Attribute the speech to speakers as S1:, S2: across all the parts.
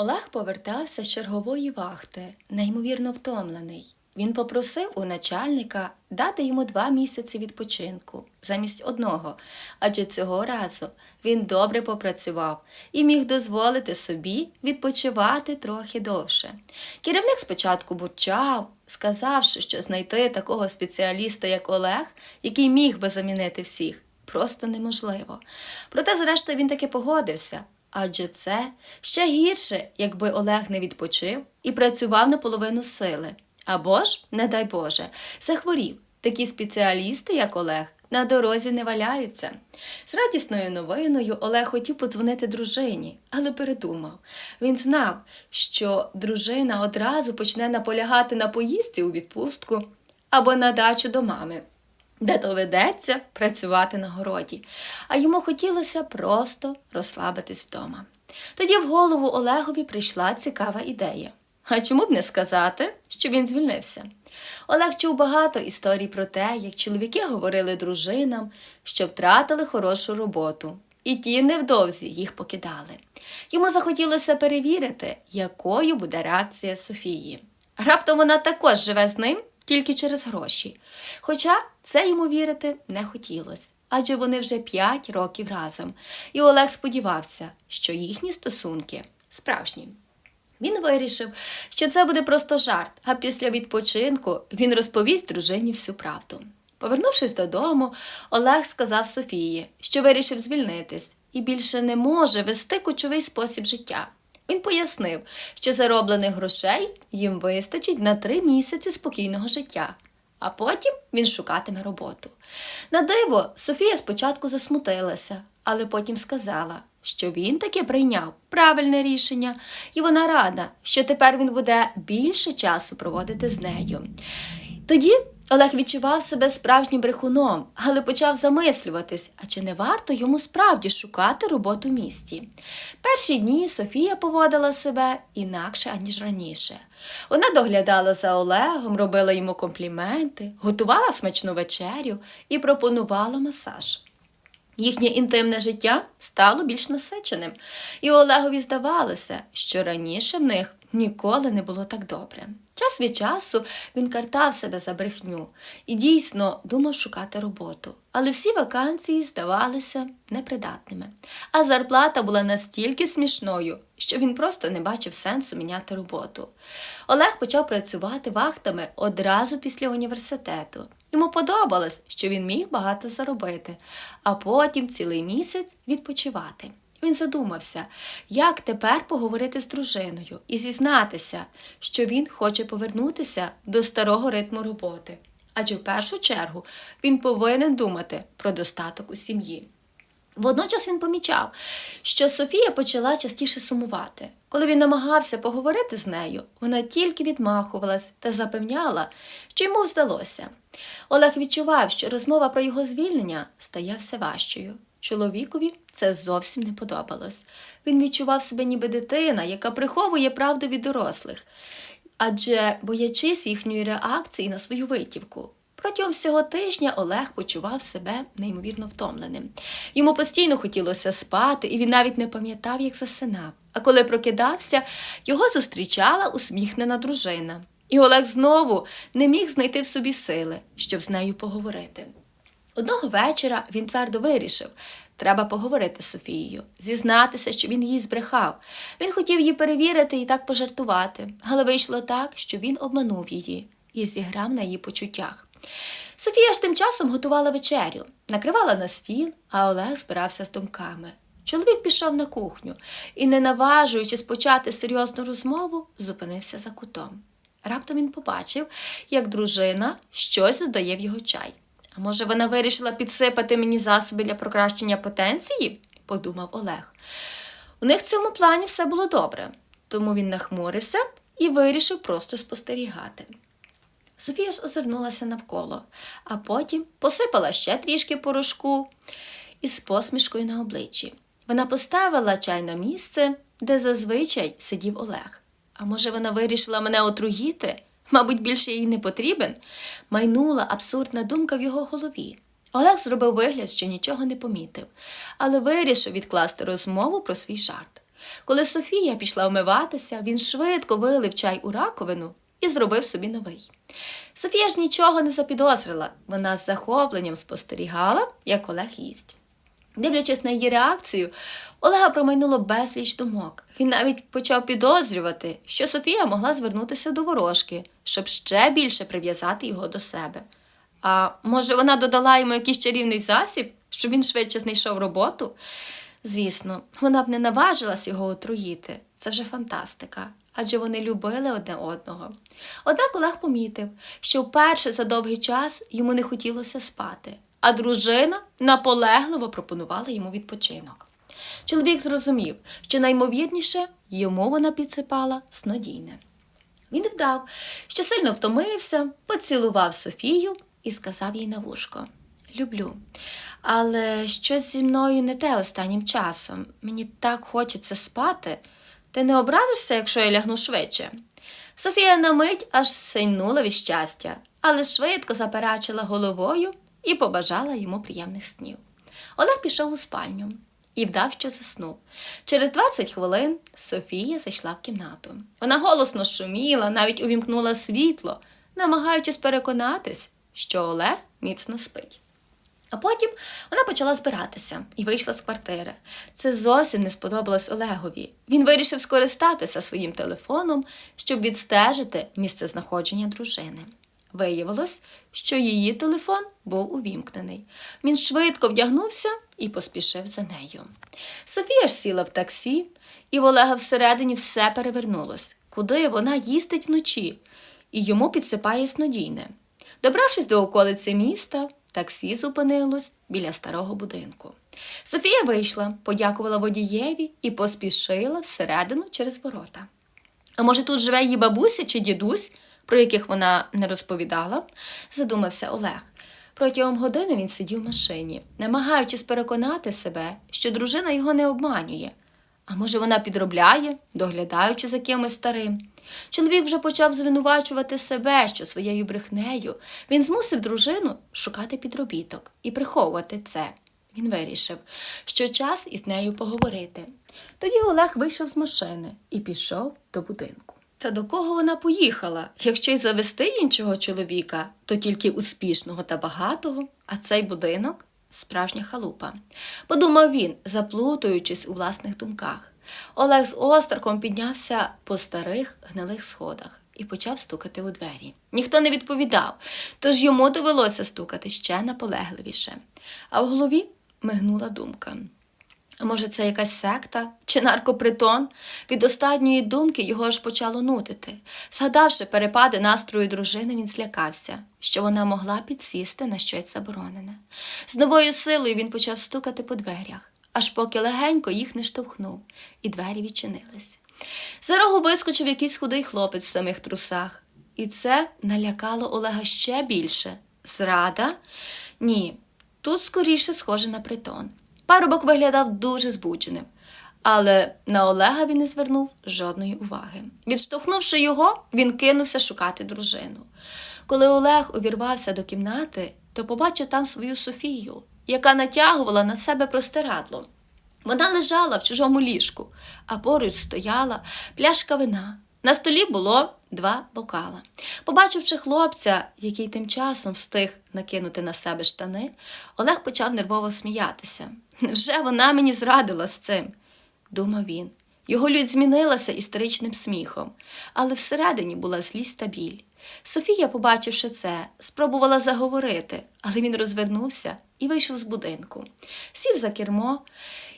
S1: Олег повертався з чергової вахти, неймовірно втомлений. Він попросив у начальника дати йому два місяці відпочинку замість одного, адже цього разу він добре попрацював і міг дозволити собі відпочивати трохи довше. Керівник спочатку бурчав, сказавши, що знайти такого спеціаліста, як Олег, який міг би замінити всіх, просто неможливо. Проте, зрештою, він таки погодився. Адже це ще гірше, якби Олег не відпочив і працював наполовину сили. Або ж, не дай Боже, захворів. Такі спеціалісти, як Олег, на дорозі не валяються. З радісною новиною Олег хотів подзвонити дружині, але передумав. Він знав, що дружина одразу почне наполягати на поїздці у відпустку або на дачу до мами де доведеться працювати на городі, а йому хотілося просто розслабитись вдома. Тоді в голову Олегові прийшла цікава ідея. А чому б не сказати, що він звільнився? Олег чув багато історій про те, як чоловіки говорили дружинам, що втратили хорошу роботу, і ті невдовзі їх покидали. Йому захотілося перевірити, якою буде реакція Софії. Раптом вона також живе з ним тільки через гроші. Хоча це йому вірити не хотілося, адже вони вже п'ять років разом, і Олег сподівався, що їхні стосунки справжні. Він вирішив, що це буде просто жарт, а після відпочинку він розповість дружині всю правду. Повернувшись додому, Олег сказав Софії, що вирішив звільнитись і більше не може вести кочовий спосіб життя. Він пояснив, що зароблених грошей їм вистачить на три місяці спокійного життя, а потім він шукатиме роботу. На диво, Софія спочатку засмутилася, але потім сказала, що він таки прийняв правильне рішення, і вона рада, що тепер він буде більше часу проводити з нею. Тоді Олег відчував себе справжнім брехуном, але почав замислюватись, а чи не варто йому справді шукати роботу в місті. Перші дні Софія поводила себе інакше, аніж раніше. Вона доглядала за Олегом, робила йому компліменти, готувала смачну вечерю і пропонувала масаж. Їхнє інтимне життя стало більш насиченим, і Олегові здавалося, що раніше в них ніколи не було так добре. Час від часу він картав себе за брехню і дійсно думав шукати роботу, але всі вакансії здавалися непридатними. А зарплата була настільки смішною, що він просто не бачив сенсу міняти роботу. Олег почав працювати вахтами одразу після університету. Йому подобалось, що він міг багато заробити, а потім цілий місяць відпочивати. Він задумався, як тепер поговорити з дружиною і зізнатися, що він хоче повернутися до старого ритму роботи. Адже в першу чергу він повинен думати про достаток у сім'ї. Водночас він помічав, що Софія почала частіше сумувати. Коли він намагався поговорити з нею, вона тільки відмахувалась та запевняла, що йому здалося. Олег відчував, що розмова про його звільнення стає все важчою. Чоловікові це зовсім не подобалось. Він відчував себе ніби дитина, яка приховує правду від дорослих, адже боячись їхньої реакції на свою витівку. Протягом всього тижня Олег почував себе неймовірно втомленим. Йому постійно хотілося спати, і він навіть не пам'ятав, як засинав. А коли прокидався, його зустрічала усміхнена дружина. І Олег знову не міг знайти в собі сили, щоб з нею поговорити. Одного вечора він твердо вирішив, треба поговорити з Софією, зізнатися, що він її збрехав. Він хотів її перевірити і так пожартувати, але вийшло так, що він обманув її і зіграв на її почуттях. Софія ж тим часом готувала вечерю, накривала на стіл, а Олег збирався з думками. Чоловік пішов на кухню і, не наважуючись почати серйозну розмову, зупинився за кутом. Раптом він побачив, як дружина щось додає в його чай. А може, вона вирішила підсипати мені засоби для покращення потенції? подумав Олег. У них в цьому плані все було добре, тому він нахмурився і вирішив просто спостерігати. Софія ж озирнулася навколо, а потім посипала ще трішки порошку із посмішкою на обличчі. Вона поставила чай на місце, де зазвичай сидів Олег. А може, вона вирішила мене отруїти? Мабуть, більше їй не потрібен. Майнула абсурдна думка в його голові. Олег зробив вигляд, що нічого не помітив, але вирішив відкласти розмову про свій жарт. Коли Софія пішла вмиватися, він швидко вилив чай у раковину і зробив собі новий. Софія ж нічого не запідозрила. Вона з захопленням спостерігала, як Олег їсть. Дивлячись на її реакцію, Олега промайнуло безліч думок. Він навіть почав підозрювати, що Софія могла звернутися до ворожки, щоб ще більше прив'язати його до себе. А може, вона додала йому якийсь чарівний засіб, щоб він швидше знайшов роботу? Звісно, вона б не наважилась його отруїти. Це вже фантастика. Адже вони любили одне одного. Однак Олег помітив, що вперше за довгий час йому не хотілося спати, а дружина наполегливо пропонувала йому відпочинок. Чоловік зрозумів, що наймовірніше йому вона підсипала снодійне. Він вдав, що сильно втомився, поцілував Софію і сказав їй на вушко: Люблю, але щось зі мною не те останнім часом. Мені так хочеться спати. Ти не образишся, якщо я лягну швидше? Софія на мить аж синнула від щастя, але швидко заперечила головою і побажала йому приємних снів. Олег пішов у спальню і вдав, що заснув. Через 20 хвилин Софія зайшла в кімнату. Вона голосно шуміла, навіть увімкнула світло, намагаючись переконатись, що Олег міцно спить. А потім вона почала збиратися і вийшла з квартири. Це зовсім не сподобалось Олегові. Він вирішив скористатися своїм телефоном, щоб відстежити місце знаходження дружини. Виявилось, що її телефон був увімкнений. Він швидко вдягнувся і поспішив за нею. Софія ж сіла в таксі, і в Олега всередині все перевернулось, куди вона їздить вночі, і йому підсипає снодійне. Добравшись до околиці міста, таксі зупинилось біля старого будинку. Софія вийшла, подякувала водієві і поспішила всередину через ворота. А може, тут живе її бабуся чи дідусь, про яких вона не розповідала, задумався Олег. Протягом години він сидів в машині, намагаючись переконати себе, що дружина його не обманює. А може, вона підробляє, доглядаючи за кимось старим. Чоловік вже почав звинувачувати себе, що своєю брехнею він змусив дружину шукати підробіток і приховувати це. Він вирішив, що час із нею поговорити. Тоді Олег вийшов з машини і пішов до будинку. Та до кого вона поїхала? Якщо й завести іншого чоловіка, то тільки успішного та багатого, а цей будинок справжня халупа. Подумав він, заплутуючись у власних думках. Олег з острахом піднявся по старих гнилих сходах і почав стукати у двері. Ніхто не відповідав, тож йому довелося стукати ще наполегливіше. А в голові мигнула думка. Може, це якась секта чи наркопритон? Від останньої думки його аж почало нудити. Згадавши перепади настрою дружини, він злякався, що вона могла підсісти на щось заборонене. З новою силою він почав стукати по дверях, аж поки легенько їх не штовхнув, і двері відчинились. За рогу вискочив якийсь худий хлопець в самих трусах, і це налякало Олега ще більше. Зрада? Ні, тут скоріше схоже на притон. Парубок виглядав дуже збудженим, але на Олега він не звернув жодної уваги. Відштовхнувши його, він кинувся шукати дружину. Коли Олег увірвався до кімнати, то побачив там свою Софію, яка натягувала на себе простирадло. Вона лежала в чужому ліжку, а поруч стояла пляшка вина. На столі було два бокала. Побачивши хлопця, який тим часом встиг накинути на себе штани, Олег почав нервово сміятися. Невже вона мені зрадила з цим? думав він. Його лють змінилася істеричним сміхом, але всередині була злість та біль. Софія, побачивши це, спробувала заговорити, але він розвернувся і вийшов з будинку, сів за кермо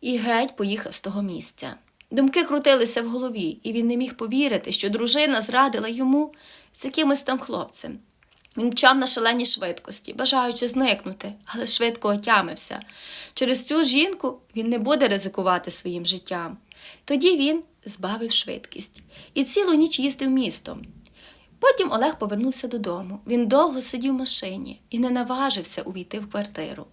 S1: і геть поїхав з того місця. Думки крутилися в голові, і він не міг повірити, що дружина зрадила йому з якимось там хлопцем. Він мчав на шаленій швидкості, бажаючи зникнути, але швидко отямився. Через цю жінку він не буде ризикувати своїм життям. Тоді він збавив швидкість і цілу ніч їздив містом. Потім Олег повернувся додому. Він довго сидів в машині і не наважився увійти в квартиру.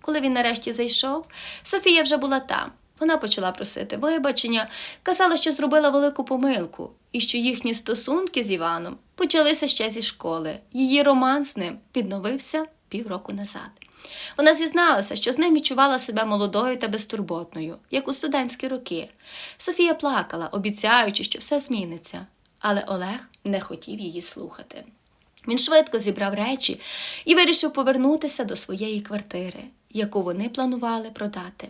S1: Коли він нарешті зайшов, Софія вже була там. Вона почала просити вибачення, казала, що зробила велику помилку, і що їхні стосунки з Іваном почалися ще зі школи. Її роман з ним відновився півроку назад. Вона зізналася, що з ним відчувала себе молодою та безтурботною, як у студентські роки. Софія плакала, обіцяючи, що все зміниться, але Олег не хотів її слухати. Він швидко зібрав речі і вирішив повернутися до своєї квартири, яку вони планували продати.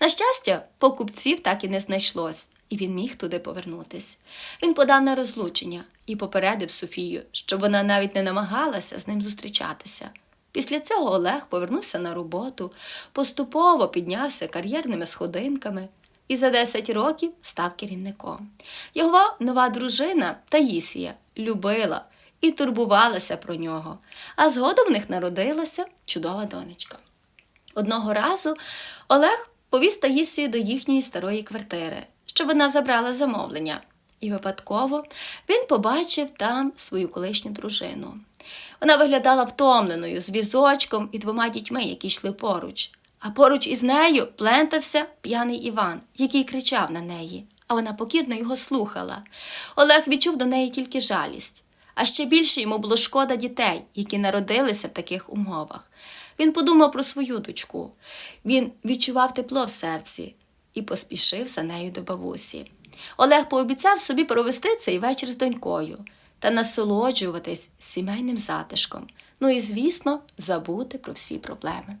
S1: На щастя, покупців так і не знайшлось, і він міг туди повернутись. Він подав на розлучення і попередив Софію, щоб вона навіть не намагалася з ним зустрічатися. Після цього Олег повернувся на роботу, поступово піднявся кар'єрними сходинками і за 10 років став керівником. Його нова дружина Таїсія любила і турбувалася про нього, а згодом в них народилася чудова донечка. Одного разу Олег повіз Таїсію до їхньої старої квартири, щоб вона забрала замовлення. І випадково він побачив там свою колишню дружину. Вона виглядала втомленою з візочком і двома дітьми, які йшли поруч. А поруч із нею плентався п'яний Іван, який кричав на неї, а вона покірно його слухала. Олег відчув до неї тільки жалість. А ще більше йому було шкода дітей, які народилися в таких умовах. Він подумав про свою дочку. Він відчував тепло в серці і поспішив за нею до бабусі. Олег пообіцяв собі провести цей вечір з донькою та насолоджуватись сімейним затишком. Ну і, звісно, забути про всі проблеми.